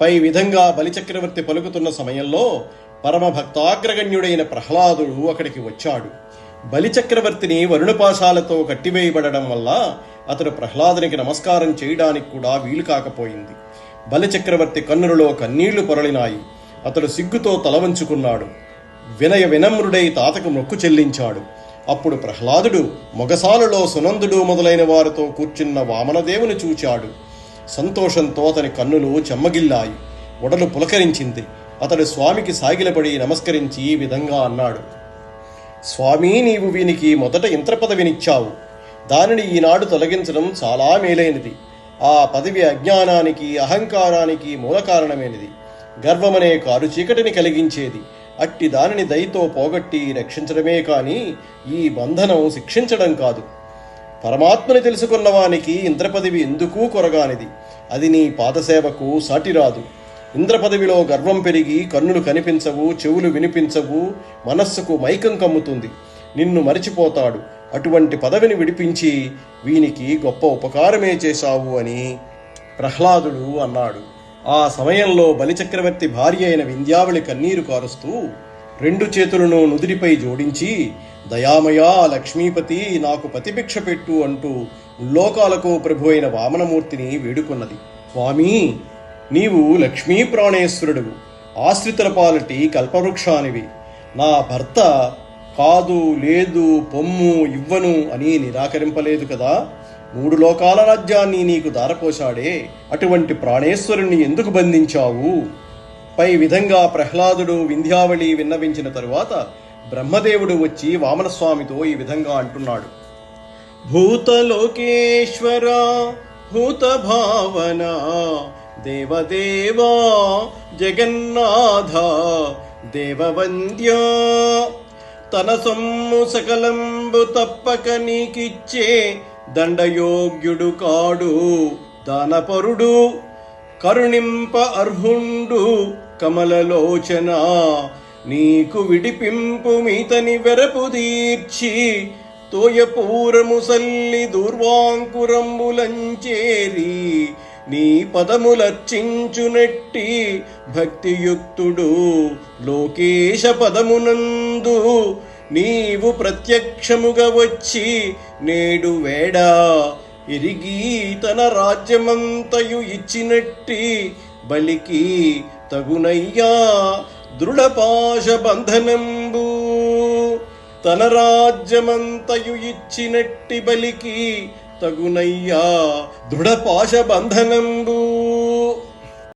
పై విధంగా బలిచక్రవర్తి పలుకుతున్న సమయంలో పరమభక్తాగ్రగణ్యుడైన ప్రహ్లాదుడు అక్కడికి వచ్చాడు. బలిచక్రవర్తిని వరుణపాశాలతో కట్టివేయబడడం వల్ల అతడు ప్రహ్లాదునికి నమస్కారం చేయడానికి కూడా వీలు కాకపోయింది. బలిచక్రవర్తి కన్నులలో కన్నీళ్ళు పొరలినాయి. అతడు సిగ్గుతో తలవంచుకున్నాడు వినయ వినమ్రుడై తాతకు మొక్కు చెల్లించాడు. అప్పుడు ప్రహ్లాదుడు మొగసాలలో సునందుడు మొదలైన వారితో కూర్చున్న వామనదేవుని చూచాడు. సంతోషంతో అతని కన్నులు చెమ్మగిల్లాయి. ఒడలు పులకరించింది. అతడు స్వామికి సాగిలపడి నమస్కరించి ఈ విధంగా అన్నాడు. స్వామి నీవు వీనికి మొదట ఇంద్ర పదవినిచ్చావు దానిని ఈనాడు తొలగించడం చాలా మేలైనది. ఆ పదవి అజ్ఞానానికి అహంకారానికి మూల కారణమైనది. గర్వమనే కారు చీకటిని కలిగించేది. అట్టి దానిని దయతో పోగొట్టి రక్షించడమే కానీ ఈ బంధనం శిక్షించడం కాదు. పరమాత్మని తెలుసుకున్న వానికి ఇంద్రపదవి ఎందుకు కొరగానిది? అది నీ పాదసేవకు సాటిరాదు. ఇంద్రపదవిలో గర్వం పెరిగి కన్నులు కనిపించవు చెవులు వినిపించవు మనస్సుకు మైకం కమ్ముతుంది. నిన్ను మరిచిపోతాడు. అటువంటి పదవిని విడిపించి వీనికి గొప్ప ఉపకారమే చేశావు అని ప్రహ్లాదుడు అన్నాడు. ఆ సమయంలో బలిచక్రవర్తి భార్య అయిన వింధ్యావళి కన్నీరు కారుస్తూ రెండు చేతులను నుదిరిపై జోడించి దయామయా లక్ష్మీపతి నాకు పతిభిక్ష పెట్టు అంటూ లోకాలకు ప్రభు అయిన వామనమూర్తిని వేడుకున్నది. స్వామి నీవు లక్ష్మీ ప్రాణేశ్వరుడు ఆశ్రితుల పాలటి కల్పవృక్షానివి. నా భర్త కాదు లేదు పొమ్ము ఇవ్వను అని నిరాకరింపలేదు కదా. మూడు లోకాల రాజ్యాన్ని నీకు దారపోశాడే. అటువంటి ప్రాణేశ్వరుణ్ణి ఎందుకు బంధించావు? పై విధంగా ప్రహ్లాదుడు వింధ్యావళి విన్నవించిన తరువాత బ్రహ్మదేవుడు వచ్చి వామనస్వామితో ఈ విధంగా అంటున్నాడు. భూతలోకేశ్వర భూత భావన దేవదేవా జగన్నాథ దేవవంద్య తన సొమ్ము సకలంబు తప్పక నీకిచ్చే దండయోగ్యుడు కాడు దానపరుడు కరుణింప అర్హుండు కమలలోచన నీకు విడిపింపు మీతని వెరపు తీర్చి తోయపూరము సల్లి దూర్వాంకురంబులంచేరి నీ పదములర్చించునట్టి భక్తియుక్తుడు లోకేశ పదమునందు నీవు ప్రత్యక్షముగా వచ్చి నేడు వేడా ఇరిగి తన రాజ్యమంతయు ఇచ్చినట్టి బలికి తగునయ్యా దృఢపాశ బంధనంబు తన రాజ్యమంతయు ఇచ్చినట్టి బలికి తగునయ్యా దృఢపాశ బంధనంబు